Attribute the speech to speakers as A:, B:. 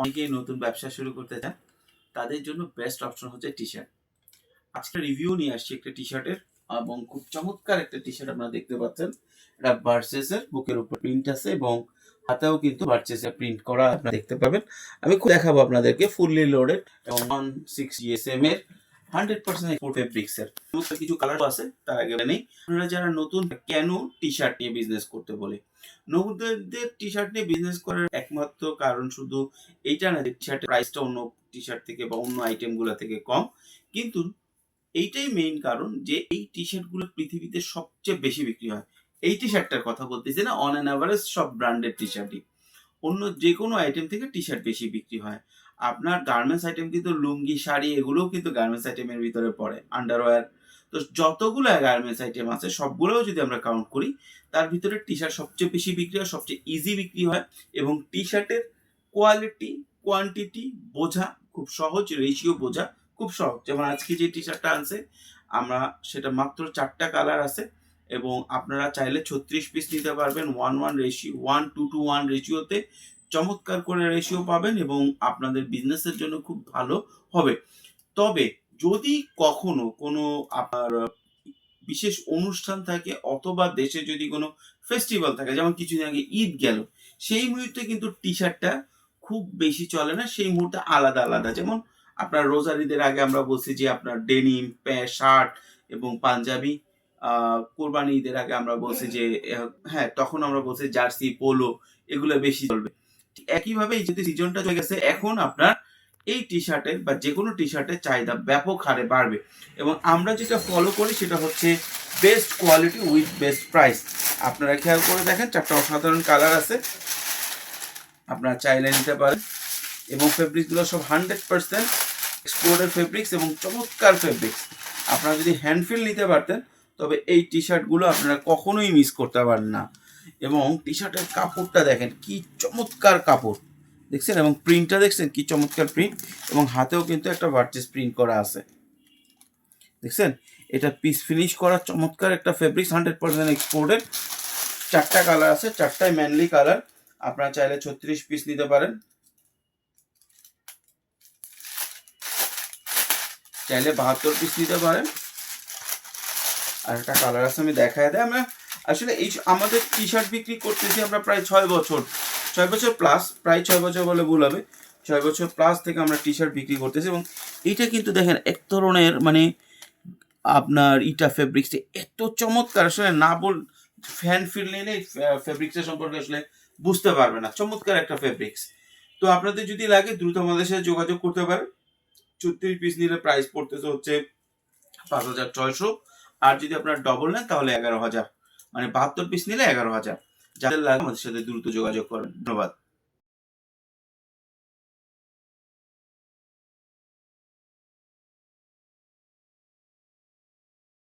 A: অনেকেই নতুন ব্যবসা শুরু করতে চান, তাদের জন্য বেস্ট অপশন হচ্ছে টি শার্ট আজকে রিভিউ নিয়ে আসছি একটা টি শার্টের এবং খুব চমৎকার একটা টি শার্ট আপনারা দেখতে পাচ্ছেন। এটা বার্সেসের বুকের উপর প্রিন্ট আছে এবং হাতেও কিন্তু ভার্সেসের প্রিন্ট করা আপনারা দেখতে পাবেন। আমি খুব দেখাবো আপনাদেরকে ফুললি লোডেড এবং ওয়ান সিক্স জিএসএম এর হান্ড্রেড পার্সেন্ট এক্সপোর্ট ফেব্রিক্সের সমস্ত কিছু কালার আছে, তার আগে নেই। আপনারা যারা নতুন, কেন টি শার্ট নিয়ে বিজনেস করতে বলে? নবুদের টি শার্ট নিয়ে বিজনেস করার একমাত্র কারণ শুধু এইটা না যে টি শার্টের প্রাইসটা অন্য টি শার্ট থেকে বা অন্য আইটেমগুলো থেকে কম। কিন্তু এইটাই মেইন কারণ যে এই টি শার্টগুলো পৃথিবীতে সবচেয়ে বেশি বিক্রি হয়। এই টি শার্টটার কথা বলতেছি না অন অ্যান অ্যাভারেজ সব ব্র্যান্ডের টি শার্টই অন্য যে কোনো আইটেম থেকে টি শার্ট বেশি বিক্রি হয়। আপনার গার্মেন্টস আইটেম কিন্তু লুঙ্গি, শাড়ি, এগুলোও কিন্তু গার্মেন্টস আইটেমের ভিতরে পড়ে আন্ডারওয়্যার তো যতগুলো গার্মেন্টস আইটেম আছে, সবগুলোও যদি আমরা কাউন্ট করি, তার ভিতরে টি শার্ট সবচেয়ে বেশি বিক্রি হয়, সবচেয়ে ইজি বিক্রি হয় এবং টি শার্টের কোয়ালিটি কোয়ান্টিটি বোঝা খুব সহজ রেশিও বোঝা খুব সহজ। যেমন আজকে যে টি শার্টটা আনছে, আমরা সেটা মাত্র চারটা কালার আছে এবং আপনারা চাইলে ছত্রিশ পিস নিতে পারবেন one one ratio one two two one রেশিওতে চমৎকার করে রেশিও পাবেন এবং আপনাদের বিজনেসের জন্য খুব ভালো হবে। তবে যদি কখনো কোনো আপনার বিশেষ অনুষ্ঠান থাকে অথবা দেশে যদি কোনো ফেস্টিভ্যাল থাকে, যেমন কিছুদিন আগে ঈদ গেল, সেই মুহূর্তে কিন্তু টি শার্টটা খুব বেশি চলে না, সেই মুহূর্তে আলাদা আলাদা। যেমন আপনার রোজার ঈদের আগে আমরা বলছি যে আপনার ডেনিম প্যান্ট শার্ট এবং পাঞ্জাবি কোরবানি ঈদের আগে আমরা বলছি যে হ্যাঁ তখন আমরা বলছি জার্সি, পোলো, এগুলো বেশি চলবে। একইভাবে যদি সিজনটা চলে গেছে, এখন আপনার এই টি শার্টের বা যে কোনো টি শার্টের চাহিদা ব্যাপক হারে বাড়বে। এবং আমরা যেটা ফলো করি সেটা হচ্ছে best quality with best price আপনারা খেয়াল করে দেখেন, চারটা অসাধারণ কালার আছে। আপনারা চাইলে নিতে পারেন। এবং ফেব্রিকগুলো সব হান্ড্রেড পার্সেন্ট এক্সপোর্টের ফেব্রিক্স এবং চমৎকার ফেব্রিক্স আপনারা যদি হ্যান্ডফিল নিতে পারতেন তবে এই টি শার্টগুলো আপনারা কখনোই মিস করতে পারেন না। এবং টি শার্টের কাপড়টা দেখেন, কি চমৎকার কাপড়। দেখছেন? এবং প্রিন্টটা দেখছেন? কি চমৎকার প্রিন্ট এবং হাতেও কিন্তু একটা ভার্চেস প্রিন্ট করা আছে। দেখছেন? এটা পিস ফিনিশ করা চমৎকার একটা ফেব্রিক্স হান্ড্রেড পার্সেন্ট এক্সপোর্টেড চারটা কালার আছে, চারটাই ম্যানলি কালার আপনারা চাইলে ছত্রিশ পিস নিতে পারেন। চাইলে বাহাত্তর পিস নিতে পারেন। আর একটা কালার আছে, আমি দেখায় দেয় আমরা আসলে এই আমাদের টি শার্ট বিক্রি করতেছি আমরা প্রায় ছয় বছর। ছয় বছর প্লাস প্রায় ছয় বছর বলে ভুল হবে। ছয় বছর প্লাস থেকে আমরা টি শার্ট বিক্রি করতেছি এবং এইটা কিন্তু দেখেন, এক ধরনের মানে আপনার ইটা ফেব্রিক্স এত চমৎকার, আসলে না বল ফ্যান ফিল নিলে ফেব্রিক্সের সম্পর্কে আসলে বুঝতে পারবে না। চমৎকার একটা ফেব্রিক্স তো আপনাদের যদি লাগে, দ্রুত আমাদের সাথে যোগাযোগ করতে পারেন। ছত্রিশ পিস নিলে প্রাইস পড়তেছে হচ্ছে পাঁচ হাজার ছয়শো। আর যদি আপনার ডবল নেন, তাহলে এগারো হাজার। মানে বাহাত্তর পিস নিলে এগারো হাজার। যাদের লাগে আমাদের সাথে দ্রুত যোগাযোগ করেন। ধন্যবাদ।